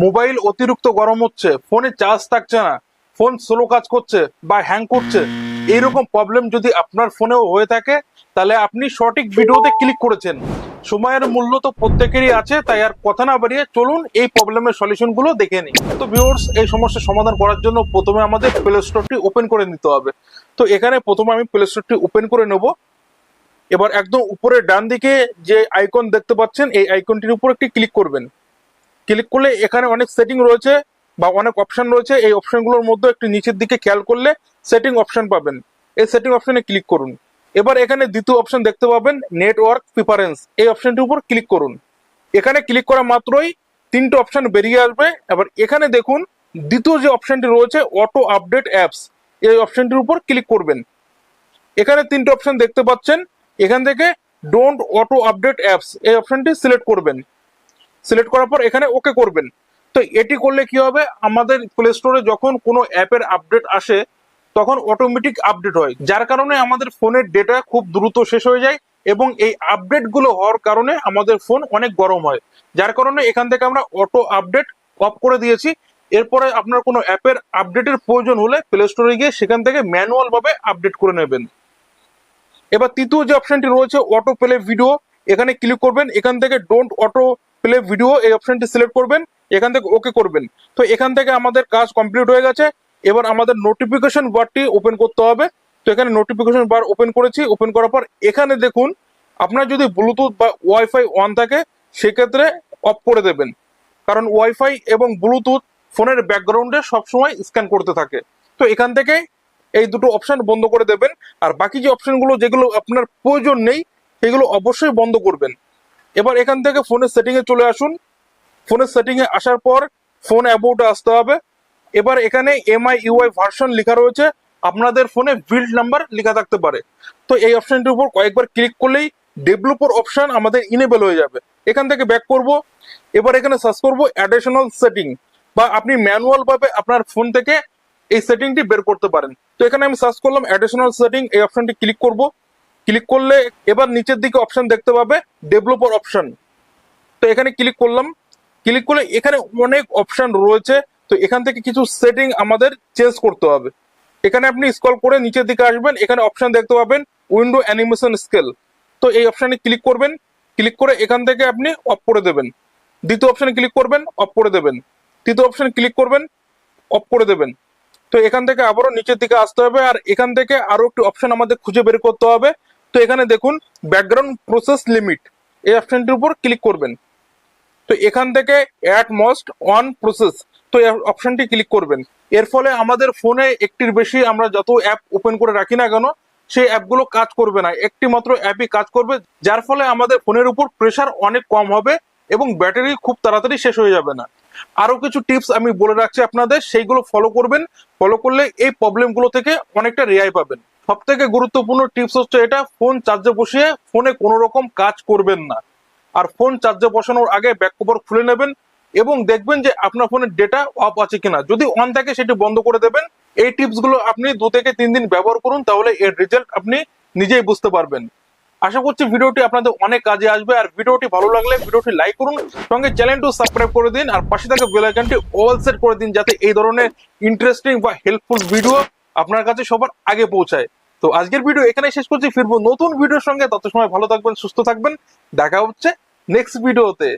Mobile অতিরিক্ত গরম হচ্ছে, ফোনে চার্জ থাকছে না ফোন স্লো কাজ করছে বা হ্যাং করছে এইরকম প্রবলেম যদি আপনার ফোনেও হয়ে থাকে, তাহলে আপনি সঠিক ভিডিওতে ক্লিক করেছেন। সময়ের মূল্য তো প্রত্যেকেরই আছে, তাই আর কথা না বাড়িয়ে চলুন এই প্রবলেমের সলিউশনগুলো দেখে নিই। তো ভিউয়ার্স এই সমস্যার সমাধান করার জন্য প্রথমে আমাদের প্লে স্টোরটি ওপেন করে নিতে হবে। তো এখানে প্রথমে আমি প্লে স্টোরটি ওপেন করে নেব। এবার একদম উপরে ডান দিকে যে আইকন দেখতে পাচ্ছেন, এই আইকনটির উপর একটি ক্লিক করবেন। ক্লিক করলে এখানে অনেক সেটিং রয়েছে বা অনেক অপশন রয়েছে। এই অপশনগুলোর মধ্যে একটু নিচের দিকে খেয়াল করলে সেটিং অপশন পাবেন। এই সেটিং অপশনে ক্লিক করুন। এবার এখানে দ্বিতীয় অপশন দেখতে পাবেন নেটওয়ার্ক প্রিফারেন্স এই অপশনটির উপর ক্লিক করুন। এখানে ক্লিক করা মাত্রই তিনটে অপশন বেরিয়ে আসবে। এবার এখানে দেখুন, দ্বিতীয় যে অপশনটি রয়েছে অটো আপডেট অ্যাপস এই অপশনটির উপর ক্লিক করবেন। এখানে তিনটে অপশন দেখতে পাচ্ছেন। এখান থেকে ডোন্ট অটো আপডেট অ্যাপস এই অপশনটি সিলেক্ট করবেন। সিলেক্ট করার পর এখানে ওকে করবেন। তো এটি করলে কি হবে? আমাদের প্লে স্টোরে যখন কোনো অ্যাপের আপডেট আসে, তখন অটোমেটিক আপডেট হয়। যার কারণে আমাদের ফোনের ডেটা খুব দ্রুত শেষ হয়ে যায় এবং এই আপডেটগুলো হওয়ার কারণে আমাদের ফোন অনেক গরম হয়। যার কারণে এখান থেকে আমরা অটো আপডেট অফ করে দিয়েছি। এরপরে আপনার কোনো অ্যাপের আপডেটের প্রয়োজন হলে প্লে স্টোরে গিয়ে সেখান থেকে ম্যানুয়াল ভাবে আপডেট করে নেবেন। এবার তৃতীয় যে অপশনটি রয়েছে অটো প্লে ভিডিও এখানে ক্লিক করবেন। এখান থেকে ডোন্ট অটো প্লে ভিডিও এই অপশনটি সিলেক্ট করবেন, এখান থেকে ওকে করবেন। তো এখান থেকে আমাদের কাজ কমপ্লিট হয়ে গেছে। এবার আমাদের নোটিফিকেশন বারটি ওপেন করতে হবে। তো এখানে নোটিফিকেশন বার ওপেন করেছি। ওপেন করার পর এখানে দেখুন, আপনার যদি ব্লুটুথ বা ওয়াইফাই অন থাকে, সেক্ষেত্রে অফ করে দেবেন। কারণ ওয়াইফাই এবং ব্লুটুথ ফোনের ব্যাকগ্রাউন্ডে সবসময় স্ক্যান করতে থাকে। তো এখান থেকে এই দুটো অপশন বন্ধ করে দেবেন। আর বাকি যে অপশনগুলো যেগুলো আপনার প্রয়োজন নেই, সেগুলো অবশ্যই বন্ধ করবেন। এবার এখান থেকে ফোনের সেটিংয়ে চলে আসুন। ফোনের সেটিংয়ে আসার পর ফোন অ্যাবাউটে আসতে হবে। এবার এখানে এমআই ইউআই ভার্সন লেখা রয়েছে। আপনাদের ফোনে বিল্ড নাম্বার লেখা থাকতে পারে। তো এই অপশনটির উপর কয়েকবার ক্লিক করলেই ডেভেলপার অপশন আমাদের ইনেবল হয়ে যাবে। এখান থেকে ব্যাক করব। এবার এখানে সার্চ করব অ্যাডিশনাল সেটিং বা আপনি ম্যানুয়াল ভাবে আপনার ফোন থেকে এই সেটিংটি বের করতে পারেন। তো এখানে আমি সার্চ করলাম অ্যাডিশনাল সেটিং এই অপশনটি ক্লিক করব। ক্লিক করলে এবার নিচের দিকে অপশন দেখতে পাবে ডেভেলপার অপশন তো এখানে ক্লিক করলাম। ক্লিক করলে এখানে অনেক অপশন রয়েছে। তো এখান থেকে কিছু সেটিং আমাদের চেঞ্জ করতে হবে। এখানে আপনি স্কল করে নিচের দিকে আসবেন। এখানে অপশন দেখতে পাবেন উইন্ডো অ্যানিমেশন স্কেল তো এই অপশানে ক্লিক করবেন। ক্লিক করে এখান থেকে আপনি অফ করে দেবেন। দ্বিতীয় অপশনে ক্লিক করবেন অফ করে দেবেন। তৃতীয় অপশনে ক্লিক করবেন অফ করে দেবেন। তো এখান থেকে আবারও নিচের দিকে আসতে হবে আর এখান থেকে আরও একটি অপশন আমাদের খুঁজে বের করতে হবে। তো এখানে দেখুন ব্যাকগ্রাউন্ড প্রসেস লিমিট এই অপশনটির উপর ক্লিক করবেন। তো এখান থেকে অ্যাট মোস্ট অন প্রসেস তো অপশনটি ক্লিক করবেন। এর ফলে আমাদের ফোনে একটির বেশি আমরা যত অ্যাপ ওপেন করে রাখি না কেন, সেই অ্যাপগুলো কাজ করবে না। একটি মাত্র অ্যাপই কাজ করবে, যার ফলে আমাদের ফোনের উপর প্রেসার অনেক কম হবে এবং ব্যাটারি খুব তাড়াতাড়ি শেষ হয়ে যাবে না। আরও কিছু টিপস আমি বলে রাখছি আপনাদের, সেইগুলো ফলো করবেন। ফলো করলে এই প্রবলেমগুলো থেকে অনেকটা রেহাই পাবেন। সব থেকে গুরুত্বপূর্ণ টিপস হচ্ছে এটা ফোন চার্জে বসিয়ে ফোনে কোনো রকম কাজ করবেন না। আর ফোন চার্জে বসানোর আগে ব্যাক কভার খুলে নেবেন এবং দেখবেন যে আপনার ফোনের ডেটা অফ আছে কিনা। যদি অন থাকে সেটি বন্ধ করে দেবেন। এই টিপসগুলো আপনি দু থেকে তিন দিন ব্যবহার করুন, তাহলে এর রেজাল্ট আপনি নিজেই বুঝতে পারবেন। আশা করছি ভিডিওটি আপনাদের অনেক কাজে আসবে। আর ভিডিওটি ভালো লাগলে ভিডিওটি লাইক করুন, সঙ্গে চ্যানেলটি সাবস্ক্রাইব করে দিন, আর পাশে থাকা বেল আইকনটি অল সেট করে দিন যাতে এই ধরনের ইন্টারেস্টিং বা হেল্পফুল ভিডিও আপনার কাছে সবার আগে পৌঁছায়। তো আজকের ভিডিও এখানে শেষ করছি। ফিরবো নতুন ভিডিওর সঙ্গে। তত সময় ভালো থাকবেন, সুস্থ থাকবেন। দেখা হচ্ছে নেক্সট ভিডিওতে